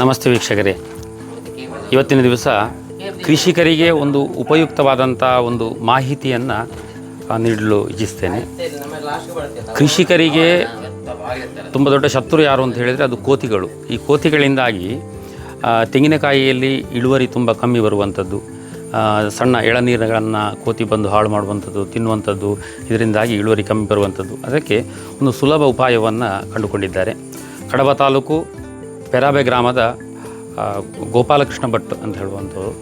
ನಮಸ್ತೆ ವೀಕ್ಷಕರೇ. ಇವತ್ತಿನ ದಿವಸ ಕೃಷಿಕರಿಗೆ ಒಂದು ಉಪಯುಕ್ತವಾದಂಥ ಒಂದು ಮಾಹಿತಿಯನ್ನು ನೀಡಲು ಇಚ್ಛಿಸ್ತೇನೆ. ಕೃಷಿಕರಿಗೆ ತುಂಬ ದೊಡ್ಡ ಶತ್ರು ಯಾರು ಅಂತ ಹೇಳಿದರೆ ಅದು ಕೋತಿಗಳು. ಈ ಕೋತಿಗಳಿಂದಾಗಿ ತೆಂಗಿನಕಾಯಿಯಲ್ಲಿ ಇಳುವರಿ ತುಂಬ ಕಮ್ಮಿ ಬರುವಂಥದ್ದು ಸಣ್ಣ ಎಳನೀರುಗಳನ್ನು ಕೋತಿ ಬಂದು ಹಾಳು ಮಾಡುವಂಥದ್ದು ತಿನ್ನುವಂಥದ್ದು ಇದರಿಂದಾಗಿ ಇಳುವರಿ ಕಮ್ಮಿ ಬರುವಂಥದ್ದು ಅದಕ್ಕೆ ಒಂದು ಸುಲಭ ಉಪಾಯವನ್ನು ಕಂಡುಕೊಂಡಿದ್ದಾರೆ. ಕಡಬ ತಾಲೂಕು ಪೆರಾಬೆ ಗ್ರಾಮದ ಗೋಪಾಲಕೃಷ್ಣ ಭಟ್ ಅಂತ ಹೇಳುವಂಥವ್ರು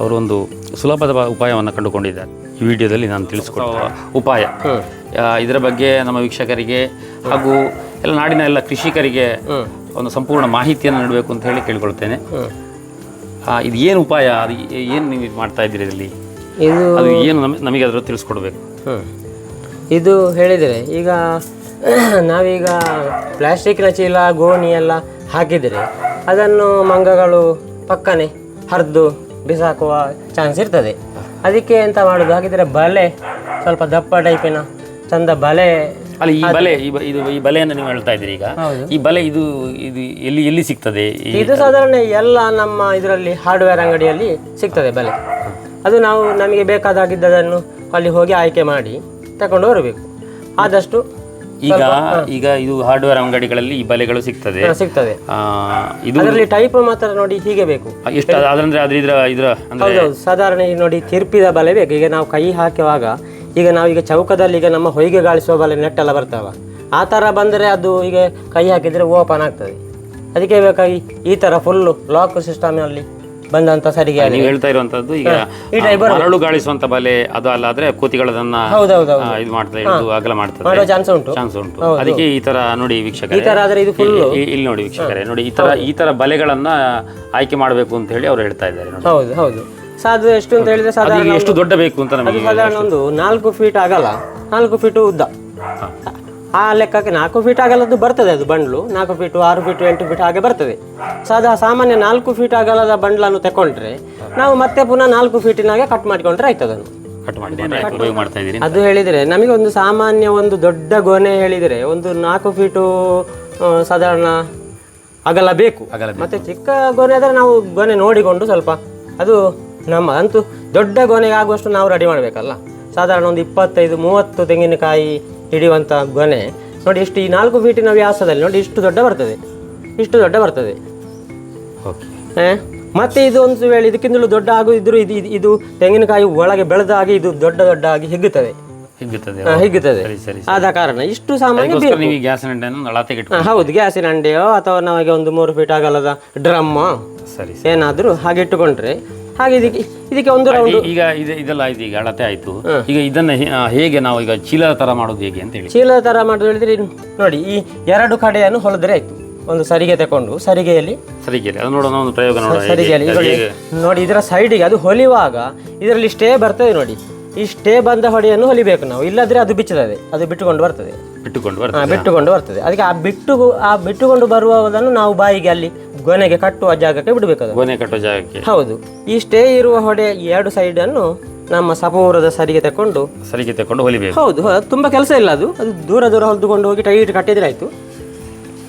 ಅವರು ಒಂದು ಸುಲಭದ ಉಪಾಯವನ್ನು ಕಂಡುಕೊಂಡಿದ್ದಾರೆ. ಈ ವಿಡಿಯೋದಲ್ಲಿ ನಾನು ತಿಳಿಸ್ಕೊಡ್ತೇನೆ ಉಪಾಯ. ಇದರ ಬಗ್ಗೆ ನಮ್ಮ ವೀಕ್ಷಕರಿಗೆ ಹಾಗೂ ಎಲ್ಲ ನಾಡಿನ ಎಲ್ಲ ಕೃಷಿಕರಿಗೆ ಒಂದು ಸಂಪೂರ್ಣ ಮಾಹಿತಿಯನ್ನು ನೀಡಬೇಕು ಅಂತ ಹೇಳಿ ಕೇಳಿಕೊಳ್ತೇನೆ. ಇದು ಏನು ಉಪಾಯ? ಅದು ಏನು ನೀವು ಇದು ಮಾಡ್ತಾ ಇದ್ದೀರಿ ಇದರಲ್ಲಿ? ಇದು ಅದು ಏನು ನಮಗೆ ನಮಗೆ ಅದರ ತಿಳಿಸ್ಕೊಡ್ಬೇಕು. ಇದು ಹೇಳಿದರೆ ಈಗ ನಾವೀಗ ಪ್ಲಾಸ್ಟಿಕ್ನ ಚೀಲ ಗೋಣಿ ಎಲ್ಲ ಹಾಕಿದರೆ ಅದನ್ನು ಮಂಗಗಳು ಪಕ್ಕನೆ ಹರಿದು ಬಿಸಾಕುವ ಚಾನ್ಸ್ ಇರ್ತದೆ. ಅದಕ್ಕೆ ಎಂತ ಮಾಡೋದು? ಹಾಗಿದ್ರೆ ಬಲೆ ಸ್ವಲ್ಪ ದಪ್ಪ ಟೈಪಿನ ಚಂದ ಬಲೆ ಅಲ್ಲಿ ಈ ಬಲೆ ಈ ಬ- ಇದು ಈ ಬಲೆಯನ್ನು ನೀವು ಹೇಳ್ತಾ ಇದ್ದೀರಿ ಈಗ. ಹೌದು. ಈ ಬಲೆ ಇದು ಇದು ಎಲ್ಲಿ ಎಲ್ಲಿ ಸಿಗ್ತದೆ? ಈ ಇದು ಸಾಧಾರಣ ಎಲ್ಲ ನಮ್ಮ ಇದರಲ್ಲಿ ಹಾರ್ಡ್ವೇರ್ ಅಂಗಡಿಯಲ್ಲಿ ಸಿಗ್ತದೆ ಬಲೆ. ಅದು ನಾವು ನಮಗೆ ಬೇಕಾದಾಗಿದ್ದದನ್ನು ಅಲ್ಲಿ ಹೋಗಿ ಆಯ್ಕೆ ಮಾಡಿ ತಗೊಂಡು ಬರಬೇಕು. ಆದಷ್ಟು ಈಗ ಈಗ ಇದು ಹಾರ್ಡ್ವೇರ್ ಅಂಗಡಿಗಳಲ್ಲಿ ಈ ಬಲೆಗಳು ಸಿಗ್ತದೆ. ಸಿಗ್ತದೆ. ಆ, ಇದು ಅದರಲ್ಲಿ ಟೈಪ್ ಮಾತ್ರ ನೋಡಿ ಹೀಗೆ ಬೇಕು. ಎಷ್ಟು ಅದಂದ್ರೆ ಅದ್ರ ಇದ್ರ ಇದ್ರ ಅಂದ್ರೆ ಹೌದೌದು ಸಾಧಾರಣ ಈಗ ನೋಡಿ ತಿರ್ಪಿದ ಬಲೆ ಬೇಕು. ಈಗ ನಾವು ಕೈ ಹಾಕುವಾಗ ಈಗ ನಾವು ಈಗ ಚೌಕದಲ್ಲಿ ಈಗ ನಮ್ಮ ಹೊಯ್ಗೆ ಗಾಳಿಸುವ ಬಲೆ ನೆಟ್ಟೆಲ್ಲ ಬರ್ತಾವ. ಆ ಥರ ಬಂದರೆ ಅದು ಈಗ ಕೈ ಹಾಕಿದರೆ ಓಪನ್ ಆಗ್ತದೆ. ಅದಕ್ಕೆ ಬೇಕಾಗಿ ಈ ಥರ ಫುಲ್ಲು ಲಾಕ್ ಸಿಸ್ಟಮ್ನಲ್ಲಿ ಬಂದಂಥ ಸರಿಗೆ ನೀವು ಹೇಳ್ತಾ ಇರುವಂತದ್ದು ಈಗ ಈ ಮರಳು ಗಾಳಿಸುವಂತ ಬಲೆ ಅದು ಅಲ್ಲಾದ್ರೆ ಕೋತಿಗಳನ್ನ ಹೌದೌದು ಇದು ಮಾಡ್ತಾ ಇರೋದು ಅಗಲ ಮಾಡ್ತದೆ. ಮಾಡೋ ಚಾನ್ಸ್ ಉಂಟು. ಚಾನ್ಸ್ ಉಂಟು. ಅದಕ್ಕೆ ಈ ತರ ನೋಡಿ ವೀಕ್ಷಕರೇ. ಈ ತರ ಆದ್ರೆ ಇದು ಫುಲ್ ಇ- ಇಲ್ಲಿ ನೋಡಿ ವೀಕ್ಷಕರೇ. ನೋಡಿ ಈ ತರ ಈ ತರ ಬಲೆಗಳನ್ನ ಆಯ್ಕೆ ಮಾಡಬೇಕು ಅಂತ ಹೇಳಿ ಅವ್ರು ಹೇಳ್ತಾ ಇದ್ದಾರೆ ನೋಡಿ. ಹೌದು ಹೌದು. ಸಾಧು ಎಷ್ಟು ಅಂತ ಹೇಳಿದ್ರೆ ಈಗ ಎಷ್ಟು ದೊಡ್ಡ ಬೇಕು ಅಂತ ನಮಗೆ ಸಾಧಾರಣ ಒಂದು ನಾಲ್ಕು ಫೀಟ್ ಆಗಲ್ಲ ನಾಲ್ಕು ಫೀಟ್ ಉದ್ದ. ಆ ಲೆಕ್ಕಕ್ಕೆ ನಾಲ್ಕು ಫೀಟ್ ಅಗಲದ್ದು ಬರ್ತದೆ ಅದು ಬಂಡ್ಲು. ನಾಲ್ಕು ಫೀಟು ಆರು ಫೀಟು ಎಂಟು ಫೀಟ್ ಹಾಗೆ ಬರ್ತದೆ. ಸಾದಾ ಸಾಮಾನ್ಯ ನಾಲ್ಕು ಫೀಟ್ ಅಗಲದ ಬಂಡ್ಲನ್ನು ತಕೊಂಡ್ರೆ ನಾವು ಮತ್ತೆ ಪುನಃ ನಾಲ್ಕು ಫೀಟಿನಾಗೆ ಕಟ್ ಮಾಡಿಕೊಂಡ್ರೆ ಆಯ್ತು ಅದನ್ನು ಕಟ್ ಮಾಡಿ ಉಪಯೋಗ ಮಾಡ್ತಾ ಇದ್ದೀರಿ ಅದು ಹೇಳಿದರೆ ನಮಗೆ ಒಂದು ಸಾಮಾನ್ಯ ಒಂದು ದೊಡ್ಡ ಗೊನೆ ಹೇಳಿದರೆ ಒಂದು ನಾಲ್ಕು ಫೀಟು ಸಾಧಾರಣ ಅಗಲ ಬೇಕು. ಮತ್ತೆ ಚಿಕ್ಕ ಗೊನೆ ಆದರೆ ನಾವು ಗೊನೆ ನೋಡಿಕೊಂಡು ಸ್ವಲ್ಪ ಅದು ನಮ್ಮ ಅಂತೂ ದೊಡ್ಡ ಗೊನೆಗೆ ಆಗುವಷ್ಟು ನಾವು ರೆಡಿ ಮಾಡಬೇಕಲ್ಲ. ಸಾಧಾರಣ ಒಂದು ಇಪ್ಪತ್ತೈದು ಮೂವತ್ತು ತೆಂಗಿನಕಾಯಿ ಹಿಡಿಯುವಂಥ ಗೊನೆ ನೋಡಿ ಇಷ್ಟು ಈ ನಾಲ್ಕು ಫೀಟಿನ ವ್ಯಾಸದಲ್ಲಿ ನೋಡಿ ಇಷ್ಟು ದೊಡ್ಡ ಬರ್ತದೆ. ಇಷ್ಟು ದೊಡ್ಡ ಬರ್ತದೆ. ಓಕೆ. ಮತ್ತೆ ಇದು ಒಂದು ವೇಳೆ ಇದಕ್ಕಿಂತಲೂ ದೊಡ್ಡ ಆಗುದಿದ್ರು ಇದು ಇದು- ಇದು ತೆಂಗಿನಕಾಯಿ ಒಳಗೆ ಹಾಗೆ ಇದು ದೊಡ್ಡ ದೊಡ್ಡ ಆಗಿ ಹಿಗ್ಗುತ್ತದೆ. ಹಿಗ್ಗುತ್ತದೆ. ಆದ ಕಾರಣ ಇಷ್ಟು ಸಾಮಾನ್ಯ ಹೌದು ಗ್ಯಾಸಿನ ಅಂಡೆಯೋ ಅಥವಾ ನಮಗೆ ಒಂದು ಮೂರು ಫೀಟ್ ಆಗಲ್ಲದ ಡ್ರಮ್ಮೋ? ಸರಿ. ಏನಾದರೂ ಹಾಗೆ ಇಟ್ಟುಕೊಂಡ್ರೆ ಹಾಗೆ ಇದಕ್ಕೆ ಇದಕ್ಕೆ ಒಂದು ರೌಂಡ್ ಈಗ ಇದೆ ಇದೆಲ್ಲ ಆಯ್ತು ಈಗ ಅಳತೆ ಆಯ್ತು. ಈಗ ಇದನ್ನ ಹೇಗೆ ನಾವು ಈಗ ಚೀಲ ತರ ಮಾಡೋದು ಹೇಗೆ ಅಂತ ಹೇಳಿ. ಚೀಲ ಥರ ಮಾಡೋದು ಹೇಳಿದ್ರೆ ನೋಡಿ ಈ ಎರಡು ಕಡೆಯನ್ನು ಹೊಲಿದ್ರೆ ಆಯ್ತು. ಒಂದು ಸರಿಗೆ ತಕೊಂಡು ಸರಿಗೆಯಲ್ಲಿ ಸರಿಗೆಯಲ್ಲಿ. ಅದು ನೋಡೋಣ ಒಂದು ಪ್ರಯೋಗ ನೋಡೋಣ ಸರಿಗೆಯಲ್ಲಿ. ನೋಡಿ ಇದರ ಸೈಡಿಗೆ ಅದು ಹೊಲಿಯುವಾಗ ಇದರಲ್ಲಿ ಸ್ಟೇ ಬರ್ತದೆ ನೋಡಿ. ಈ ಸ್ಟೇ ಬಂದ ಹೊಡೆಯನ್ನು ಹೊಲಿಬೇಕು ನಾವು. ಇಲ್ಲದ್ರೆ ಅದು ಬಿಚ್ಚುತ್ತದೆ. ಅದು ಬಿಟ್ಟುಕೊಂಡು ಬರ್ತದೆ. ಬಿಟ್ಟುಕೊಂಡು ಬರ್ತದೆ. ಬಿಟ್ಟುಕೊಂಡು ಬರ್ತದೆ. ಅದಕ್ಕೆ ಆ ಬಿಟ್ಟು ಆ ಬಿಟ್ಟುಕೊಂಡು ಬರುವುದನ್ನು ನಾವು ಬಾಯಿಗೆ ಅಲ್ಲಿ ಗೊನೆಗೆ ಕಟ್ಟುವ ಜಾಗಕ್ಕೆ ಬಿಡಬೇಕು ಗೊನೆ ಕಟ್ಟೋ ಜಾಗಕ್ಕೆ. ಹೌದು. ಈ ಸ್ಟೇ ಇರುವ ಹೊಡೆ ಈ ಎರಡು ಸೈಡ್ ಅನ್ನು ನಮ್ಮ ಸಪೂರದ ಸರಿಗೆ ತಕೊಂಡು ಸರಿಗೆ ತಕೊಂಡು ಹೊಲಿಬೇಕು. ಹೌದು ತುಂಬಾ ಕೆಲಸ ಇಲ್ಲ ಅದು. ಅದು ದೂರ ದೂರ ಹೊಲಿದುಕೊಂಡು ಹೋಗಿ ಟೈಟ್ ಕಟ್ಟಿದ್ರೆ ಆಯ್ತು.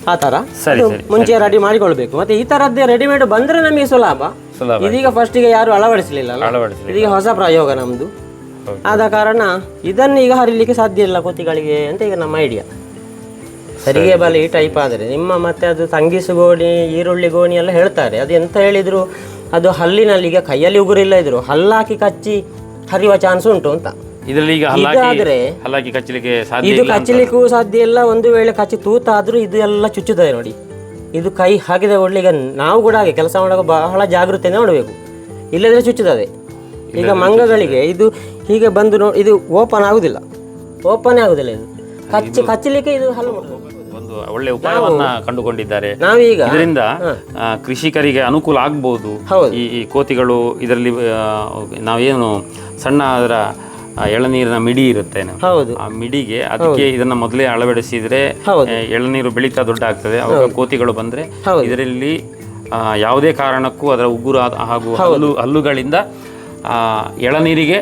ಆ ತರ ಸರಿ ಅದು ಸರಿ ಮುಂಚೆ ರೆಡಿ ಮಾಡಿಕೊಳ್ಬೇಕು. ಮತ್ತೆ ಈ ತರದ್ದೇ ರೆಡಿಮೇಡ್ ಬಂದ್ರೆ ನಮಗೆ ಸುಲಭ. ಸುಲಭ. ಇದೀಗ ಫಸ್ಟಿಗೆ ಯಾರು ಅಳವಡಿಸಲಿಲ್ಲ ಅಲ್ಲ? ಇದೀಗ ಹೊಸ ಪ್ರಯೋಗ ನಮ್ದು. ಆದ ಕಾರಣ ಇದನ್ನು ಈಗ ಹರಿಲಿಕ್ಕೆ ಸಾಧ್ಯ ಇಲ್ಲ ಕೋತಿಗಳಿಗೆ ಅಂತ ಈಗ ನಮ್ಮ ಐಡಿಯಾ ಸರಿಗೆ ಈ ಟೈಪ್ ಆದರೆ ನಿಮ್ಮ ಮತ್ತೆ ಅದು ತಂಗಿಸು ಗೋಣಿ ಈರುಳ್ಳಿ ಗೋಣಿ ಎಲ್ಲ ಹೇಳ್ತಾರೆ. ಅದು ಎಂತ ಹೇಳಿದ್ರು? ಅದು ಹಲ್ಲಿನಲ್ಲಿ ಈಗ ಕೈಯಲ್ಲಿ ಉಗುರಿಲ್ಲ ಇದ್ರು. ಹಲ್ಲಾಕಿ ಕಚ್ಚಿ ಹರಿಯುವ ಚಾನ್ಸ್ ಉಂಟು ಅಂತ. ಇದರಲ್ಲಿ ಈಗ ಹಲ್ಲಾಕಿ ಇದಾದ್ರೆ ಹಲ್ಲಾಕಿ ಕಚ್ಚಲಿಕ್ಕೆ ಸಾಧ್ಯ ಇದು. ಕಚ್ಚಲಿಕ್ಕೂ ಸಾಧ್ಯ ಇಲ್ಲ. ಒಂದು ವೇಳೆ ಕಚ್ಚಿ ತೂತಾದ್ರೂ ಇದು ಎಲ್ಲ ಚುಚ್ಚುತ್ತದೆ ನೋಡಿ. ಇದು ಕೈ ಹಾಕಿದ ಒಳ್ಳೆ ಈಗ ನಾವು ಕೂಡ ಹಾಗೆ ಕೆಲಸ ಮಾಡುವಾಗ ಬಹಳ ಜಾಗೃತೆಯಿಂದ ನೋಡಬೇಕು. ಇಲ್ಲದ್ರೆ ಚುಚ್ಚುತ್ತದೆ. ಈಗ ಮಂಗಗಳಿಗೆ ಇದು. ಹೀಗೆ ಬಂದು ಇದು ಓಪನ್ ಆಗುದಿಲ್ಲ. ಓಪನ್ ಆಗುದಿಲ್ಲ ಇದು. ಕಚ್ಚಿ ಕಚ್ಚಲಿಕ್ಕೆ ಇದು ಹಲ್ಲು ಒಂದು ಒಳ್ಳೆ ಉಪಾಯವನ್ನ ಕಂಡುಕೊಂಡಿದ್ದಾರೆ. ನಾವೀಗ ಇದರಿಂದ ಕೃಷಿಕರಿಗೆ ಅನುಕೂಲ ಆಗ್ಬೋದು. ಈ ಈ ಕೋತಿಗಳು ಇದರಲ್ಲಿ ನಾವೇನು ಸಣ್ಣ ಅದರ ಎಳನೀರಿನ ಮಿಡಿ ಇರುತ್ತೆ ಹೌದು. ಆ ಮಿಡಿಗೆ ಅದಕ್ಕೆ ಇದನ್ನ ಮೊದಲೇ ಅಳವಡಿಸಿದ್ರೆ ಎಳನೀರು ಬೆಳೀತಾ ದೊಡ್ಡ ಆಗ್ತದೆ. ಅವಾಗ ಕೋತಿಗಳು ಬಂದ್ರೆ ಇದರಲ್ಲಿ ಯಾವುದೇ ಕಾರಣಕ್ಕೂ ಅದರ ಉಗುರು ಹಾಗೂ ಹಲ್ಲು ಹಲ್ಲುಗಳಿಂದ ಎಳನೀರಿಗೆ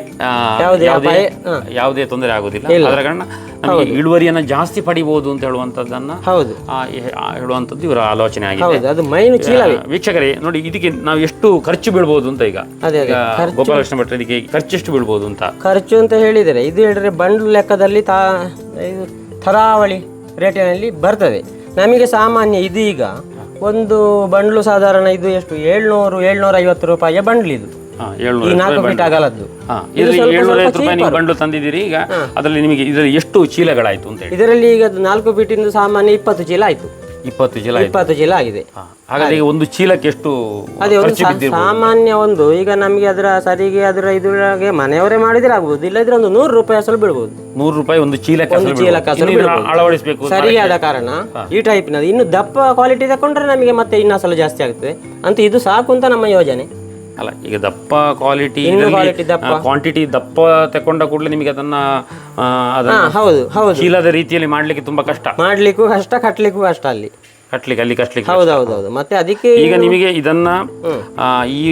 ಯಾವುದೇ. ತೊಂದರೆ ಆಗುದಿಲ್ಲ. ಅದರ ಕಾರಣ ನಮಗೆ ಇಳುವರಿಯನ್ನ ಜಾಸ್ತಿ ಪಡಿಬಹುದು ಅಂತ ಹೇಳುವಂತದ್ದನ್ನ ಹೌದು. ಆ, ಹೇ- ಆ, ಹೇಳುವಂಥದ್ದು ಇವರ ಆಲೋಚನೆ ಆಗಿದೆ. ವೀಕ್ಷಕರೇ ನೋಡಿ ಇದಕ್ಕೆ ನಾವು ಎಷ್ಟು ಖರ್ಚು ಬೀಳ್ಬೋದು ಅಂತ ಈಗ. ಗೋಪಾಲಕೃಷ್ಣ ಭಟ್ ಇದಕ್ಕೆ ಖರ್ಚು ಎಷ್ಟು ಬೀಳ್ಬೋದು ಅಂತ. ಖರ್ಚು ಅಂತ ಹೇಳಿದರೆ ಇದು ಹೇಳಿದ್ರೆ ಬಂಡ್ ಲೆಕ್ಕದಲ್ಲಿ ತಾ ಇದು ತರಾವಳಿ ರೇಟಿನಲ್ಲಿ ಬರ್ತದೆ. ನಮಗೆ ಸಾಮಾನ್ಯ ಇದೀಗ ಒಂದು ಬಂಡ್ಲು ಸಾಧಾರಣ ಇದು ಎಷ್ಟು? ಏಳ್ನೂರು ಏಳ್ನೂರ ಐವತ್ತು ರೂಪಾಯಿಯ ಬಂಡ್ಲು ಇದು. ನಾಲ್ಕು ಫೀಟ್ ಅಗಲದ್ದು ರೂಪಾಯಿ ನೀವು ತಂದಿದ್ದೀರಿ ಈಗ ಅದರಲ್ಲಿ ನಿಮಗೆ ಇದರಲ್ಲಿ ಎಷ್ಟು ಚೀಲಗಳಾಯ್ತು ಅಂತ ಹೇಳಿ. ಇದರಲ್ಲಿ ಈಗ ನಾಲ್ಕು ಫೀಟಿಂದ ಸಾಮಾನ್ಯ ಇಪ್ಪತ್ತು ಚೀಲ ಆಯ್ತು. ಇಪ್ಪತ್ತು ಚೀಲ ಇಪ್ಪತ್ತು ಚೀಲ ಆಗಿದೆ. ಹಾಗಾದ್ರೆ ಈಗ ಒಂದು ಚೀಲಕ್ಕೆ ಎಷ್ಟು ಅದೇ ಒಂದು ಖರ್ಚು ಬಿದ್ದಿರ್ಬೋದು? ಸಾಮಾನ್ಯ ಒಂದು ಈಗ ನಮಗೆ ಅದರ ಸರಿಗೆ ಅದರ ಇದ್ರಾಗೆ ಮನೆಯವರೇ ಮಾಡಿದ್ರೆ ಆಗ್ಬೋದು ಇಲ್ಲದ್ರೆ ಒಂದು ನೂರು ರೂಪಾಯಿ ಅಸಲು ಬಿಡ್ಬೋದು. ನೂರು ರೂಪಾಯಿ ಒಂದು ಚೀಲಕ್ಕೆ ಒಂದು ಅಸಲು ಇನ್ನು ಇದನ್ನ ಬೀಳ್ಬೋದು. ಅಳವಡಿಸಬೇಕು ಸರಿಯಾದ ಕಾರಣ ಈ ಟೈಪ್ನದು ಇನ್ನು ದಪ್ಪ ಕ್ವಾಲಿಟಿ ತಕೊಂಡ್ರೆ ನಮಗೆ ಮತ್ತೆ ಇನ್ನೂ ಅಸಲು ಜಾಸ್ತಿ ಆಗ್ತದೆ. ಅಂತ ಇದು ಸಾಕು ಅಂತ ನಮ್ಮ ಯೋಜನೆ. ಅಲ್ಲ ಈಗ ದಪ್ಪ ಕ್ವಾಲಿಟಿ. ಕ್ವಾಂಟಿಟಿ ದಪ್ಪ. ತಕೊಂಡ ಕೂಡಲೇ ನಿಮಗೆ ಅದನ್ನ ಹೌದು ಹೌದು. ಚೀಲದ ರೀತಿಯಲ್ಲಿ ಮಾಡ್ಲಿಕ್ಕೆ ತುಂಬಾ ಕಷ್ಟ. ಮಾಡ್ಲಿಕ್ಕೂ ಕಷ್ಟ ಕಟ್ಲಿಕ್ಕೂ ಕಷ್ಟ ಅಲ್ಲಿ. ಕಟ್ಲಿಕ್ಕೆ ಅಲ್ಲಿ ಕಟ್ಲಿಕ್ಕೆ ಹೌದು ಹೌದು ಹೌದು. ಮತ್ತೆ ಅದಕ್ಕೆ ಈಗ ನಿಮಗೆ ಇದನ್ನ ಈ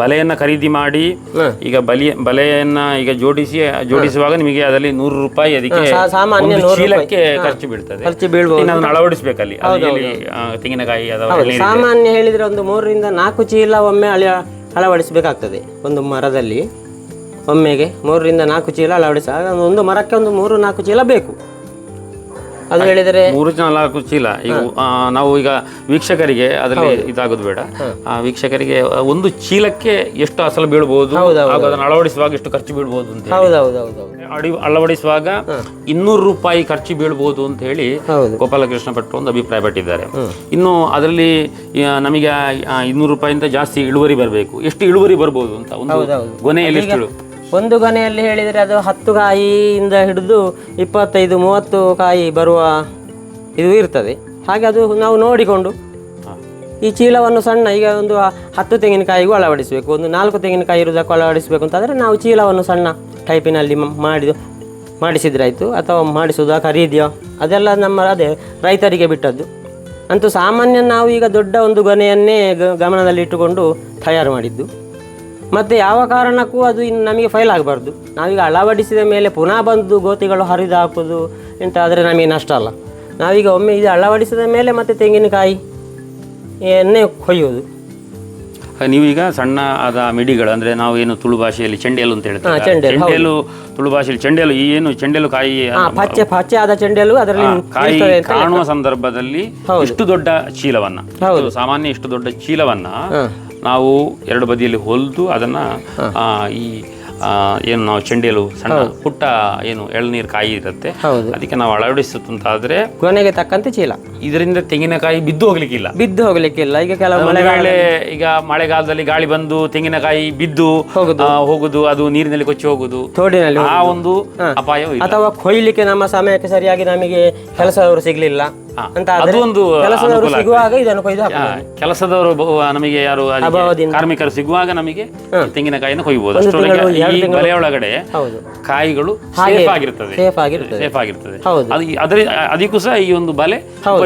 ಬಲೆಯನ್ನ ಖರೀದಿ ಮಾಡಿ ಈಗ ಬಲಿ ಬಲೆಯನ್ನ ಈಗ ಜೋಡಿಸಿ ಜೋಡಿಸುವಾಗ ನಿಮಗೆ ಅದರಲ್ಲಿ ನೂರು ರೂಪಾಯಿ ಅದಕ್ಕೆ ಸಾಮಾನ್ಯ ಚೀಲಕ್ಕೆ ಖರ್ಚು ಬೀಳ್ತದೆ. ಖರ್ಚು ಬೀಳ್ಬೋದು. ಇನ್ನು ಅದನ್ನ ಅಳವಡಿಸ್ಬೇಕಲ್ಲಿ ತೆಂಗಿನಕಾಯಿ. ಸಾಮಾನ್ಯ ಹೇಳಿದ್ರೆ ಒಂದು ಮೂರರಿಂದ ನಾಲ್ಕು ಚೀಲ ಒಮ್ಮೆ ಅಳ ಅಳವಡಿಸಬೇಕಾಗ್ತದೆ. ಒಂದು ಮರದಲ್ಲಿ ಒಮ್ಮೆಗೆ ಮೂರರಿಂದ ನಾಲ್ಕು ಚೀಲ ಅಳವಡಿಸ ಒಂದು ಮರಕ್ಕೆ ಒಂದು ಮೂರು ನಾಲ್ಕು ಚೀಲ ಬೇಕು. ಅದು ಹೇಳಿದರೆ ಮೂರು ಜನ ನಾಲ್ಕು ಚೀಲ ಈಗ ನಾವು ಈಗ ವೀಕ್ಷಕರಿಗೆ ಅದರಲ್ಲಿ ಇದಾಗೋದು ಬೇಡ. ಆ ವೀಕ್ಷಕರಿಗೆ ಒಂದು ಚೀಲಕ್ಕೆ ಎಷ್ಟು ಅಸಲು ಬೀಳ್ಬೋದು ಹಾಗೂ ಅದನ್ನು ಅಳವಡಿಸುವಾಗ ಎಷ್ಟು ಖರ್ಚು ಬೀಳ್ಬೋದು ಅಂತ ಅಡಿ ಅಳವಡಿಸುವಾಗ ಇನ್ನೂರು ರೂಪಾಯಿ ಖರ್ಚು ಬೀಳ್ಬೋದು ಅಂತ ಹೇಳಿ ಗೋಪಾಲಕೃಷ್ಣ ಭಟ್ರು ಒಂದು ಅಭಿಪ್ರಾಯ ಪಟ್ಟಿದ್ದಾರೆ. ಇನ್ನು ಅದರಲ್ಲಿ ನಮಗೆ ಇನ್ನೂರು ರೂಪಾಯಿಂದ ಜಾಸ್ತಿ ಇಳುವರಿ ಬರಬೇಕು. ಎಷ್ಟು ಇಳುವರಿ ಬರ್ಬೋದು ಅಂತ ಒಂದು. ಗೊನೆಯಲ್ಲಿ ಎಷ್ಟು ಒಂದು ಗೊನೆಯಲ್ಲಿ ಹೇಳಿದರೆ ಅದು ಹತ್ತು ಕಾಯಿಯಿಂದ ಹಿಡಿದು ಇಪ್ಪತ್ತೈದು ಮೂವತ್ತು ಕಾಯಿ ಬರುವ ಇದು ಇರ್ತದೆ. ಹಾಗೆ ಅದು ನಾವು ನೋಡಿಕೊಂಡು ಈ ಚೀಲವನ್ನು ಸಣ್ಣ ಈಗ ಒಂದು ಹತ್ತು ತೆಂಗಿನಕಾಯಿಗೂ ಅಳವಡಿಸಬೇಕು ಒಂದು ನಾಲ್ಕು ತೆಂಗಿನಕಾಯಿ ಇರುವುದಕ್ಕೂ ಅಳವಡಿಸಬೇಕು ಅಂತಂದರೆ ನಾವು ಚೀಲವನ್ನು ಸಣ್ಣ ಟೈಪಿನಲ್ಲಿ ಮಾಡಿದು ಮಾಡಿಸಿದ್ರಾಯಿತು ಅಥವಾ ಮಾಡಿಸೋದು ಖರೀದಿಯೋ? ಅದೆಲ್ಲ ನಮ್ಮ ಅದೇ ರೈತರಿಗೆ ಬಿಟ್ಟದ್ದು. ಅಂತೂ ಸಾಮಾನ್ಯ ನಾವು ಈಗ ದೊಡ್ಡ ಒಂದು ಗೊನೆಯನ್ನೇ ಗ- ಗಮನದಲ್ಲಿಟ್ಟುಕೊಂಡು ತಯಾರು ಮಾಡಿದ್ದು. ಮತ್ತು ಯಾವ ಕಾರಣಕ್ಕೂ ಅದು ಇನ್ನು ನಮಗೆ ಫೈಲ್ ಆಗಬಾರ್ದು ನಾವೀಗ ಅಳವಡಿಸಿದ ಮೇಲೆ ಪುನಃ ಬಂದು ಗೋತಿಗಳು ಹರಿದು ಹಾಕೋದು ಎಂತ ಆದರೆ ನಮಗೆ ನಷ್ಟ ಅಲ್ಲ ನಾವೀಗ ಒಮ್ಮೆ ಇದು ಅಳವಡಿಸಿದ ಮೇಲೆ ಮತ್ತೆ ತೆಂಗಿನಕಾಯಿ ಎಣ್ಣೆ ಕೊಯ್ಯೋದು ನೀವೀಗ ಸಣ್ಣ ಆದ ಮಿಡಿಗಳು ಅಂದ್ರೆ ನಾವು ಏನು ತುಳು ಭಾಷೆಯಲ್ಲಿ ಚೆಂಡೇಲು ಅಂತ ಹೇಳ್ತೀವಿ ಚೆಂಡೆಲು, ತುಳು ಭಾಷೆಯಲ್ಲಿ ಚೆಂಡೇಲು ಈ ಏನು ಚೆಂಡೇಲು ಕಾಯಿ ಹಾ ಪಚ್ಚೆ ಪಚ್ಚೆ ಆದ ಚೆಂಡೇಲು ಅದರಲ್ಲಿ ಕಾಯಿ ಕಾಣುವ ಸಂದರ್ಭದಲ್ಲಿ. ಇಷ್ಟು ದೊಡ್ಡ ಚೀಲವನ್ನ ಹೌದು. ಸಾಮಾನ್ಯ ಇಷ್ಟು ದೊಡ್ಡ ಚೀಲವನ್ನ. ನಾವು ಎರಡು ಬದಿಯಲ್ಲಿ ಹೊಲಿದು ಅದನ್ನು ಆ, ಈ ಏನು ನಾವು ಚೆಂಡೆಲು ಸಣ್ಣ ಪುಟ್ಟ ಏನು ಎಳನೀರು ಕಾಯಿ ಇರುತ್ತೆ ಅದಕ್ಕೆ ನಾವು ಅಳವಡಿಸುತ್ತಂತಾದರೆ ಕೊನೆಗೆ ತಕ್ಕಂತೆ ಚೀಲ. ಇದರಿಂದ ತೆಂಗಿನಕಾಯಿ ಬಿದ್ದು ಹೋಗ್ಲಿಕ್ಕಿಲ್ಲ. ಬಿದ್ದು ಹೋಗ್ಲಿಕ್ಕಿಲ್ಲ. ಈಗ ಕೆಲವು ಒಂದು ಈಗ ಮಳೆಗಾಲದಲ್ಲಿ ಗಾಳಿ ಬಂದು ತೆಂಗಿನಕಾಯಿ ಬಿದ್ದು ಹೋಗುದು. ಆ, ಹೋಗುದು ಅದು ನೀರಿನಲ್ಲಿ ಕೊಚ್ಚಿ ಹೋಗುದು. ತೋಡಿನಲ್ಲಿ ಆ ಒಂದು ಅಪಾಯ ಅಥವಾ ಕೊಯ್ಲಿಕ್ಕೆ ನಮ್ಮ ಸಮಯಕ್ಕೆ ಸರಿಯಾಗಿ ನಮಗೆ ಕೆಲಸದವರು ಸಿಗ್ಲಿಲ್ಲ. ಹಾ. ಅಂತ ಅದು ಒಂದು ಕೆಲಸದವರು ಅನುಕೂಲ ಸಿಗುವಾಗ ಇದನ್ನು ಕೊಯ್ದು ಕೆಲಸದವರು ನಮಗೆ ಯಾರು ಅಭಾವದಿಂದ. ಕಾರ್ಮಿಕರು ಸಿಗುವಾಗ ನಮಗೆ ಈ ತೆಂಗಿನಕಾಯಿನ ಕೊಯ್ಯಬಹುದು ಒಂದು ಅಷ್ಟರೊಳಗೆ ತಿಂಗಳು, ಎರಡು ಈ ತಿಂಗಳು. ಬಲೆಯೊಳಗಡೆ ಹೌದು. ಕಾಯಿಗಳು ಸೇಫ್ ಆಗಿರ್ತದೆ. ಸೇಫ್ ಆಗಿರ್ತದೆ. ಸೇಫ್ ಆಗಿರ್ತದೆ. ಹೌದು. ಅದು ಅದರ ಅದಕ್ಕೂ ಸಹ ಈ ಒಂದು ಬಲೆ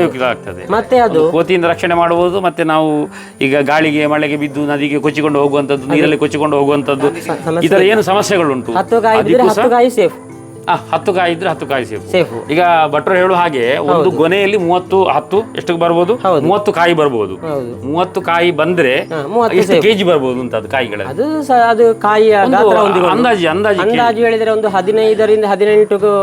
ಉಪಯುಕ್ತ ಆಗ್ತದೆ. ಮತ್ತೆ ಅದು? ಕೋತಿಯಿಂದ ರಕ್ಷಣೆ ಮಾಡಬಹುದು ಮತ್ತೆ ನಾವು ಈಗ ಗಾಳಿಗೆ ಮಳೆಗೆ ಬಿದ್ದು ನದಿಗೆ ಕೊಚ್ಚಿಕೊಂಡು ಹೋಗುವಂತದ್ದು ನೀರಲ್ಲಿ ಕೊಚ್ಚಿಕೊಂಡು ಹೋಗುವಂತದ್ದು ಇದರ ಏನು ಸಮಸ್ಯೆಗಳುಂಟು? ಹತ್ತು ಕಾಯಿ ಬಿದ್ದರೆ ಅದಕ್ಕೂ ಹತ್ತು ಕಾಯಿ ಸೇಫ್ ಆ, ಹತ್ತು ಕಾಯಿ ಇದ್ರೆ ಹತ್ತು ಕಾಯಿ ಸೇಫ್ ಸೇಫು ಈಗ ಭಟ್ರು ಹೇಳುವ ಹಾಗೆ ಒಂದು ಗೊನೆಯಲ್ಲಿ ಮೂವತ್ತು ಹತ್ತು ಎಷ್ಟು ಬರ್ಬೋದು? ಮೂವತ್ತು ಕಾಯಿ ಬರ್ಬೋದು. ಹೌದು. ಮೂವತ್ತು ಕಾಯಿ ಬಂದ್ರೆ ಹಾ, ಮೂವತ್ತು ಎಷ್ಟು ಕೆಜಿ ಬರ್ಬೋದು ಅಂತ ಅದು ಕಾಯಿಗಳಲ್ಲಿ? ಅದು ಸ- ಅದು ಕಾಯಿಯ ಗಾತ್ರ ಹೊಂದಿಕೊಂಡು ಅಂದಾಜು ಅಂದಾಜು ಅಂದಾಜು ಹೇಳಿದ್ರೆ ಒಂದು ಹದಿನೈದರಿಂದ ಹದಿನೆಂಟು ಗೋ-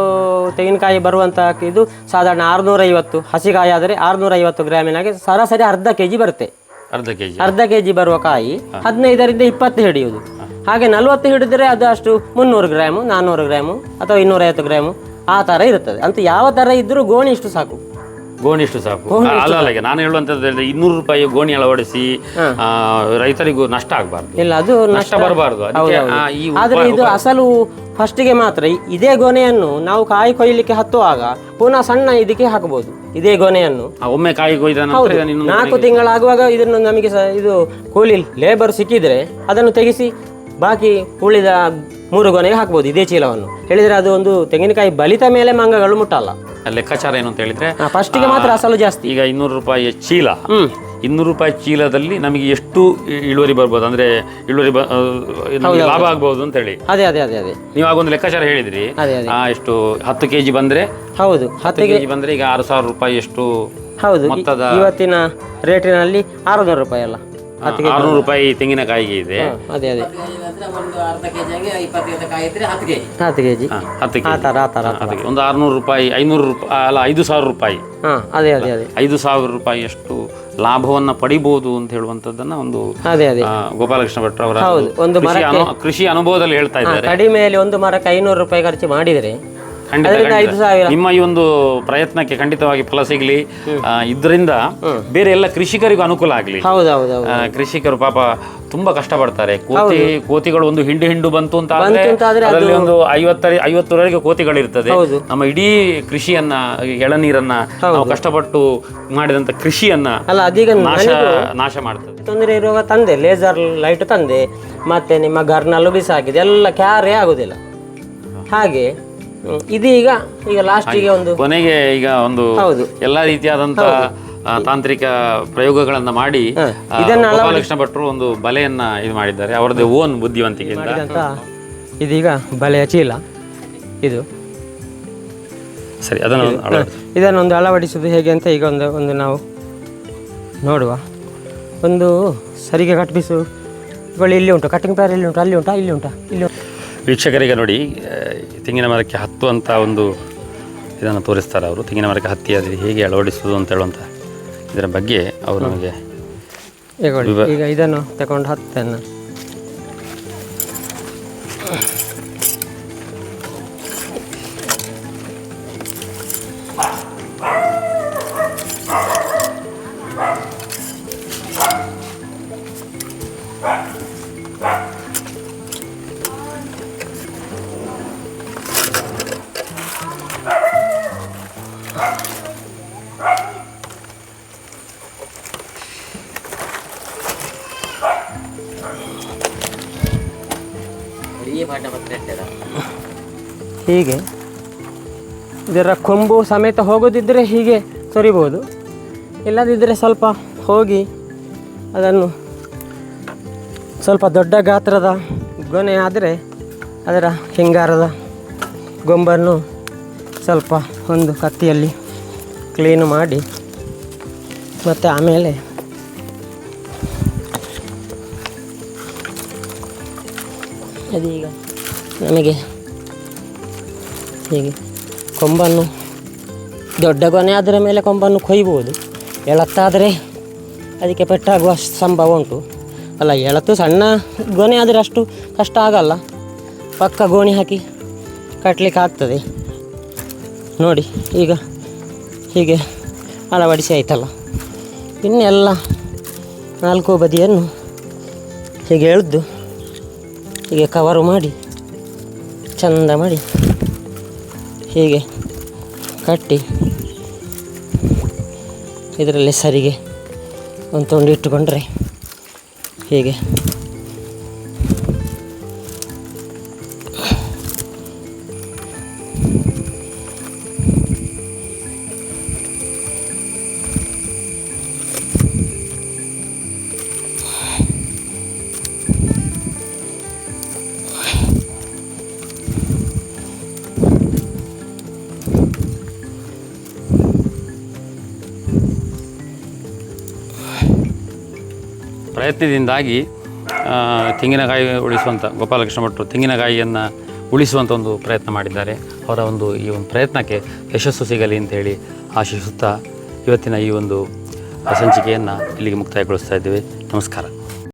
ತೆಂಗಿನಕಾಯಿ ಬರುವಂತ ಇದು ಸಾಧಾರಣ ಆರ್ನೂರ ಐವತ್ತು ಹಸಿಕಾಯಿ ಆದರೆ ಆರ್ನೂರ ಐವತ್ತು ಗ್ರಾಮಿನಾಗೆ ಸರಾಸರಿ ಅರ್ಧ ಕೆಜಿ ಬರುತ್ತೆ. ಅರ್ಧ ಕೆಜಿ. ಅರ್ಧ ಕೆಜಿ ಬರುವ ಕಾಯಿ ಹದಿನೈದರಿಂದ ಇಪ್ಪತ್ತು ಹಿಡಿಯುವುದು. ಹಾಗೆ ನಲ್ವತ್ತು ಹಿಡಿದ್ರೆ ಅದು ಅಷ್ಟು ಮುನ್ನೂರು ಗ್ರಾಮು ನಾನ್ನೂರು ಗ್ರಾಮು ಅಥವಾ ಇನ್ನೂರೈವತ್ತು ಗ್ರಾಮು ಆ ತರ ಇರುತ್ತದೆ ಅಂತ ಯಾವ ತರ ಇದ್ರೂ ಗೋಣಿ ಇಷ್ಟು ಸಾಕು. ಗೋಣಿ ಇಷ್ಟು ಸಾಕು. ಅಲ್ಲ ಅಲ್ಲ ನಾನು ಹೇಳುವಂತದ್ದು ಹೇಳಿದ್ರೆ ಇನ್ನೂರು ರೂಪಾಯಿ ಗೋಣಿ ಅಳವಡಿಸಿ ರೈತರಿಗೂ ನಷ್ಟ ಆಗಬಾರ್ದು. ಇಲ್ಲ ಅದು ನಷ್ಟ ಬರಬಾರ್ದು. ಆದರೆ ಇದು ಅಸಲು ಫಸ್ಟಿಗೆ ಮಾತ್ರ ಇದೇ ಗೊನೆಯನ್ನು ನಾವು ಕಾಯಿ ಕೊಯ್ಲಿಕ್ಕೆ ಹತ್ತುವಾಗ ಪುನಃ ಸಣ್ಣ ಇದಕ್ಕೆ ಹಾಕಬಹುದು. ಇದೇ ಗೊನೆಯನ್ನು ಒಮ್ಮೆ ಕಾಯಿ ಕೊಯ್ದ ನಾಲ್ಕು ತಿಂಗಳಾಗುವಾಗ ಇದನ್ನು ನಮಗೆ ಇದು ಕೂಲಿ ಲೇಬರ್ ಸಿಕ್ಕಿದ್ರೆ ಅದನ್ನು ತೆಗೆಸಿ ಬಾಕಿ ಉಳಿದ ಮೂರು ಗೊನೆಗೆ ಹಾಕ್ಬೋದು ಇದೇ ಚೀಲವನ್ನು. ಹೇಳಿದರೆ ಅದು ಒಂದು ತೆಂಗಿನಕಾಯಿ ಬಲಿತ ಮೇಲೆ ಮಂಗಗಳು ಮುಟ್ಟಲ್ಲ. ಲೆಕ್ಕಾಚಾರ ಏನು ಅಂತ ಹೇಳಿದ್ರೆ ಫಸ್ಟಿಗೆ ಮಾತ್ರ ಅಸಲು ಜಾಸ್ತಿ. ಈಗ ಇನ್ನೂರು ರೂಪಾಯಿ ಚೀಲ. ಹ್ಮ್. ಇನ್ನೂರು ರೂಪಾಯಿ ಚೀಲದಲ್ಲಿ ನಮಗೆ ಎಷ್ಟು ಇಳುವರಿ ಬರ್ಬೋದು? ಅಂದ್ರೆ ಇಳುವರಿ ಲಾಭ ಆಗ್ಬಹುದು ಅಂತ ಹೇಳಿ. ಅದೇ ಅದೇ ಅದೇ ಅದೇ. ನೀವು ಆಗೊಂದು ಲೆಕ್ಕಾಚಾರ ಹೇಳಿದ್ರಿ. ಎಷ್ಟು? ಹತ್ತು ಕೆಜಿ ಬಂದ್ರೆ? ಹೌದು ಹತ್ತು ಕೆಜಿ ಬಂದ್ರೆ ಈಗ ಆರು ಸಾವಿರ ರೂಪಾಯಿ ಎಷ್ಟು ಹೌದು ಮೊತ್ತದ? ಇವತ್ತಿನ ರೇಟಿನಲ್ಲಿ ಆರುನೂರು ರೂಪಾಯಿ ಅಲ್ಲ. ಆರುನೂರು ರೂಪಾಯಿ ತೆಂಗಿನಕಾಯಿಗೆ ಇದೆ. ಅದೇ ಅದೇ. ಹತ್ತು ಕೆ ಜಿ ಹಾ, ಹತ್ತು ಕೆ ಆ ಥರ ಆ ಥರ. ಅದಕ್ಕೆ ಒಂದು ಆರುನೂರು ರೂಪಾಯಿ ಐನೂರು ರೂಪಾಯಿ ಅಲ್ಲ ಐದು ಸಾವಿರ ರೂಪಾಯಿ. ಹಾಂ ಅದೇ ಅದೇ ಅದೇ. ಐದು ಸಾವಿರ ರೂಪಾಯಿ ಎಷ್ಟು ಲಾಭವನ್ನು ಪಡಿಬಹುದು ಅಂತ ಹೇಳುವಂಥದ್ದನ್ನ ಒಂದು ಅದೇ ಅದೇ. ಆ, ಗೋಪಾಲಕೃಷ್ಣ ಭಟ್ರು ಅವರ ಹೌದು, ಒಂದು ಕೃಷಿ ಅನು ಕೃಷಿ ಅನುಭವದಲ್ಲಿ ಹೇಳ್ತಾ ಇದ್ದಾರೆ. ಕಡಿಮೆಯಲ್ಲಿ ಒಂದು ಮರಕ್ಕೆ ಐನೂರು ರೂಪಾಯಿ ಖರ್ಚು ಮಾಡಿದರೆ ಖಂಡಿತ ಅದರಿಂದ ಐದು ಖಂಡಿತ. ಸಾವಿರ. ನಿಮ್ಮ ಈ ಒಂದು ಪ್ರಯತ್ನಕ್ಕೆ ಖಂಡಿತವಾಗಿ ಫಲ ಸಿಗಲಿ. ಇದರಿಂದ ಬೇರೆ ಎಲ್ಲ ಕೃಷಿಕರಿಗೂ ಅನುಕೂಲ ಆಗಲಿ. ಹೌದು ಹೌದು ಹೌದು. ಕೃಷಿಕರು ಪಾಪ ತುಂಬಾ ಕಷ್ಟ ಪಡ್ತಾರೆ ಕೋತಿ ಕೋತಿಗಳು ಒಂದು ಹಿಂಡು ಹಿಂಡು ಬಂತು ಅಂತ ಆದ್ರೆ ಅದರಲ್ಲಿ ಒಂದು ಐವತ್ತರ ಐವತ್ತರವರೆಗೆ ಕೋತಿಗಳಿರ್ತದೆ. ನಮ್ಮ ಇಡೀ ಕೃಷಿಯನ್ನ ಎಳನೀರನ್ನ ನಾವು ಕಷ್ಟಪಟ್ಟು ಮಾಡಿದಂತ ಕೃಷಿಯನ್ನ ಅಲ್ಲ ಅದೀಗ ನಾಶ ನಾಶ ಮಾಡ್ತದೆ. ತೊಂದರೆ ಇರುವಾಗ ತಂದೆ ಲೇಸರ್ ಲೈಟ್ ತಂದೆ ಮತ್ತೆ ನಿಮ್ಮ ಗರ್ನಲ್ಲೂ ಬಿಸಾಕಿದೆ ಎಲ್ಲ ಕ್ಯಾರೇ ಆಗುದಿಲ್ಲ. ಹಾಗೆ ಇದೀಗ ಈಗ ಲಾಸ್ಟಿಗೆ ಒಂದು ಕೊನೆಗೆ ಈಗ ಒಂದು ಹೌದು. ಎಲ್ಲ ರೀತಿಯಾದಂತ ತಾಂತ್ರಿಕ ಪ್ರಯೋಗಗಳನ್ನ ಮಾಡಿ ಇದನ್ನ ಗೋಪಾಲಕೃಷ್ಣ ಭಟ್ರು ಒಂದು ಬಲೆಯನ್ನ ಇದು ಮಾಡಿದ್ದಾರೆ. ಅವರದೇ ಓನ್ ಬುದ್ಧಿವಂತಿಕೆ ಇದೀಗ ಬಲೆಯ ಚೀಲ ಇದು. ಸರಿ ಅದನ್ನು. ಇದನ್ನೊಂದು ಅಳವಡಿಸುವುದು ಹೇಗೆ ಅಂತ ಈಗ ಒಂದು ಒಂದು ನಾವು ನೋಡುವ. ಒಂದು ಸರಿಗೆ ಕಟ್ಟಿಸು ಇಲ್ಲಿ ಉಂಟು. ಕಟ್ಟಿಂಗ್ ಪ್ಯಾರ್ ಇಲ್ಲಿ ಉಂಟು ಅಲ್ಲಿ ಉಂಟಾ ಇಲ್ಲಿ ಉಂಟಾ ಇಲ್ಲಿ ಉಂಟು. ವೀಕ್ಷಕರಿಗೆ ನೋಡಿ ತೆಂಗಿನ ಮರಕ್ಕೆ ಹತ್ತುವಂಥ ಒಂದು ಇದನ್ನು ತೋರಿಸ್ತಾರೆ ಅವರು. ತೆಂಗಿನ ಮರಕ್ಕೆ ಹತ್ತಿ ಅದು ಹೇಗೆ ಅಳವಡಿಸುವುದು ಅಂತ ಹೇಳುವಂಥ ಇದರ ಬಗ್ಗೆ ಅವರು ನಮಗೆ ಈಗ ಇದನ್ನು ತಗೊಂಡು ಹತ್ತನ್ನು. ಹೀಗೆ. ಇದರ ಕೊಂಬು ಸಮೇತ ಹೋಗೋದಿದ್ದರೆ ಹೀಗೆ ಸರಿಬೋದು. ಇಲ್ಲದಿದ್ದರೆ ಸ್ವಲ್ಪ ಹೋಗಿ ಅದನ್ನು ಸ್ವಲ್ಪ ದೊಡ್ಡ ಗಾತ್ರದ ಗೊನೆ ಆದರೆ ಅದರ ಹಿಂಗಾರದ ಗೊಂಬನ್ನು ಸ್ವಲ್ಪ ಒಂದು ಕತ್ತಿಯಲ್ಲಿ ಕ್ಲೀನ್ ಮಾಡಿ ಮತ್ತು ಆಮೇಲೆ ಅದೀಗ ನಮಗೆ ಹೀಗೆ ಕೊಂಬನ್ನು ದೊಡ್ಡ ಗೊನೆ ಅದರ ಮೇಲೆ ಕೊಂಬನ್ನು ಕೊಯ್ಬೋದು. ಎಳತ್ತಾದರೆ ಅದಕ್ಕೆ ಪೆಟ್ಟಾಗುವ ಸಂಭವ ಉಂಟು. ಅಲ್ಲ ಎಳತ್ತು ಸಣ್ಣ ಗೊನೆ ಆದರೆ ಅಷ್ಟು ಕಷ್ಟ ಆಗಲ್ಲ. ಪಕ್ಕ ಗೋಣಿ ಹಾಕಿ ಕಟ್ಟಲಿಕ್ಕೆ ಆಗ್ತದೆ. ನೋಡಿ, ಈಗ ಹೀಗೆ ಅಳವಡಿಸಿ ಆಯ್ತಲ್ಲ. ಇನ್ನೆಲ್ಲ ನಾಲ್ಕು ಬದಿಯನ್ನು ಹೀಗೆ ಎಳೆದು ಹೀಗೆ ಕವರು ಮಾಡಿ, ಚಂದ ಮಾಡಿ ಹೀಗೆ ಕಟ್ಟಿ ಇದರಲ್ಲಿ ಸರಿಗೆ ಒಂದು ತುಂಡು ಇಟ್ಟುಕೊಂಡ್ರೆ ಹೀಗೆ ಪ್ರಯತ್ನದಿಂದಾಗಿ ತೆಂಗಿನಕಾಯಿ ಉಳಿಸುವಂಥ ಗೋಪಾಲಕೃಷ್ಣ ಭಟ್ರು ತೆಂಗಿನಕಾಯಿಯನ್ನು ಉಳಿಸುವಂಥ ಒಂದು ಪ್ರಯತ್ನ ಮಾಡಿದ್ದಾರೆ. ಅವರ ಒಂದು ಈ ಒಂದು ಪ್ರಯತ್ನಕ್ಕೆ ಯಶಸ್ಸು ಸಿಗಲಿ ಅಂತ ಹೇಳಿ ಆಶಿಸುತ್ತಾ ಇವತ್ತಿನ ಈ ಒಂದು ಸಂಚಿಕೆಯನ್ನು ಇಲ್ಲಿಗೆ ಮುಕ್ತಾಯಗೊಳಿಸ್ತಾ ಇದ್ದೇವೆ. ನಮಸ್ಕಾರ.